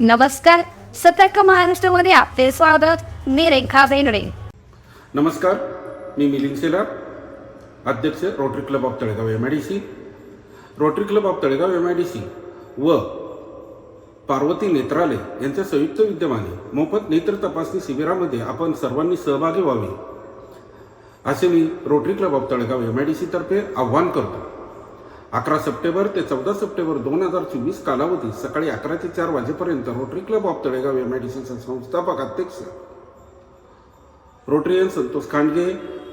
नमस्कार. सतर्क महाराष्ट्रामध्ये आपले स्वागत. मी रेखा बेनडे नमस्कार. मी मिलिंद सेला अध्यक्ष Rotary Club of Talegaon M I D C Rotary Club of Talegaon M I D C व पार्वती नेत्रालय यांच्या संयुक्त विद्यमाने मोफत नेत्र तपासणी शिबिरामध्ये आपण सर्वांनी सहभागी व्हावे. असे मी Rotary Club of Talegaon M I D सीतर्फे आव्हान करतो. अकरा सप्टेंबर ते चौदा सप्टेंबर दोन हजार चोवीस कालावधी सकाळी अकरा ते चार वाजेपर्यंत Rotary Club of Talegaon M I D संस्थापक अध्यक्ष रोटरियन संतोष खांडगे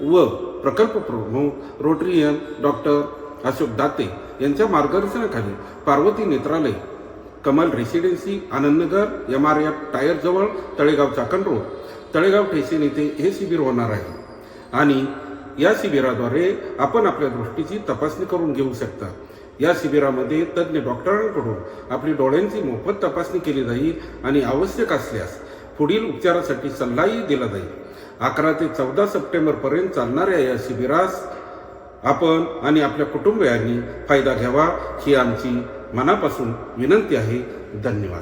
व प्रकल्प प्रमुख रोटरियन डॉक्टर अशोक दाते यांच्या मार्गदर्शनाखाली Parvati Netralaya Kamal residency Anandnagar M R F टायरजवळ Talegaon Chakan road Talegaon ठेसेन येथे हे शिबिर होणार आहे. आणि या शिबिराद्वारे आपण आपल्या दृष्टीची तपासणी करून घेऊ शकता. या शिबिरामध्ये तज्ज्ञ डॉक्टरांकडून आपली डोळ्यांची मोफत तपासणी केली जाईल आणि आवश्यक असल्यास पुढील उपचारासाठी सल्लाही दिला जाईल. अकरा ते चौदा सप्टेंबरपर्यंत चालणाऱ्या या शिबिरास आपण आणि आपल्या कुटुंबियांनी फायदा घ्यावा ही आमची मनापासून विनंती आहे. धन्यवाद.